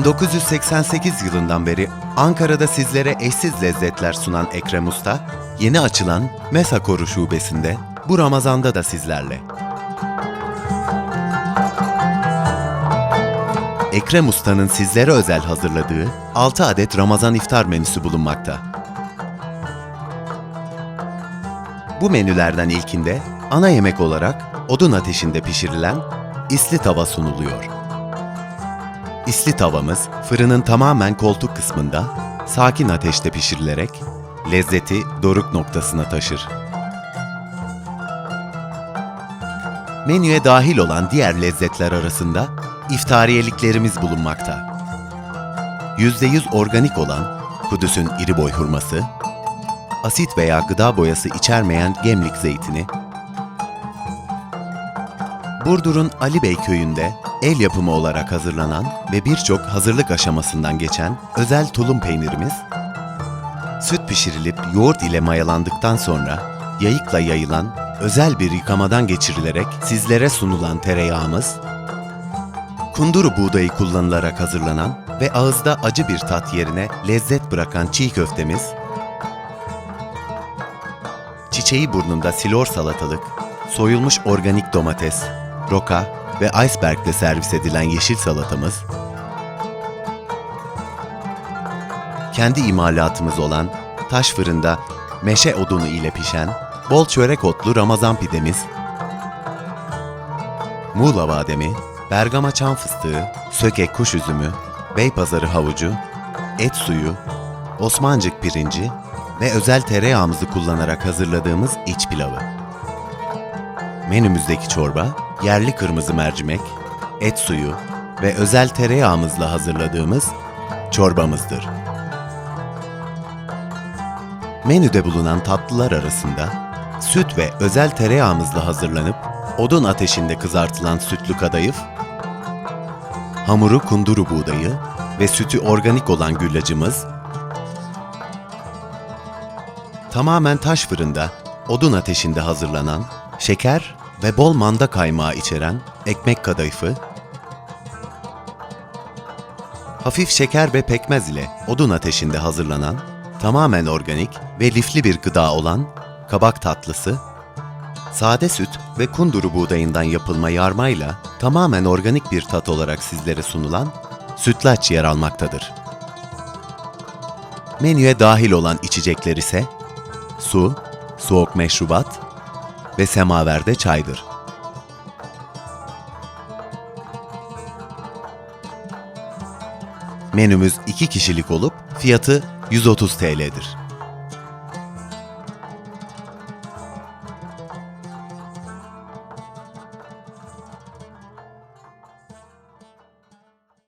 1988 yılından beri Ankara'da sizlere eşsiz lezzetler sunan Ekrem Usta, yeni açılan Mesakoru şubesinde bu Ramazan'da da sizlerle. Ekrem Usta'nın sizlere özel hazırladığı 6 adet Ramazan iftar menüsü bulunmakta. Bu menülerden ilkinde ana yemek olarak odun ateşinde pişirilen isli tava sunuluyor. İsli tavamız fırının tamamen koltuk kısmında sakin ateşte pişirilerek lezzeti doruk noktasına taşır. Menüye dahil olan diğer lezzetler arasında iftariyeliklerimiz bulunmakta. %100 organik olan Kudüs'ün iri boy hurması, asit veya gıda boyası içermeyen gemlik zeytini, Burdur'un Ali Bey köyünde el yapımı olarak hazırlanan ve birçok hazırlık aşamasından geçen özel tulum peynirimiz, süt pişirilip yoğurt ile mayalandıktan sonra yayıkla yayılan özel bir yıkamadan geçirilerek sizlere sunulan tereyağımız, kunduru buğdayı kullanılarak hazırlanan ve ağızda acı bir tat yerine lezzet bırakan çiğ köftemiz, çiçeği burnunda silor salatalık, soyulmuş organik domates, roka ve icebergle servis edilen yeşil salatamız, kendi imalatımız olan taş fırında meşe odunu ile pişen bol çörek otlu Ramazan pidemiz, Muğla bademi, Bergama çam fıstığı, sökek kuş üzümü, Beypazarı havucu, et suyu, Osmancık pirinci ve özel tereyağımızı kullanarak hazırladığımız iç pilavı. Menümüzdeki çorba, yerli kırmızı mercimek, et suyu ve özel tereyağımızla hazırladığımız çorbamızdır. Menüde bulunan tatlılar arasında süt ve özel tereyağımızla hazırlanıp odun ateşinde kızartılan sütlü kadayıf, hamuru kunduru buğdayı ve sütü organik olan güllacımız, tamamen taş fırında odun ateşinde hazırlanan şeker ve bol manda kaymağı içeren ekmek kadayıfı, hafif şeker ve pekmez ile odun ateşinde hazırlanan tamamen organik ve lifli bir gıda olan kabak tatlısı, sade süt ve kunduru buğdayından yapılma yarmayla tamamen organik bir tat olarak sizlere sunulan sütlaç yer almaktadır. Menüye dahil olan içecekler ise su, soğuk meşrubat ve semaverde çaydır. Menümüz 2 kişilik olup fiyatı 130 TL'dir.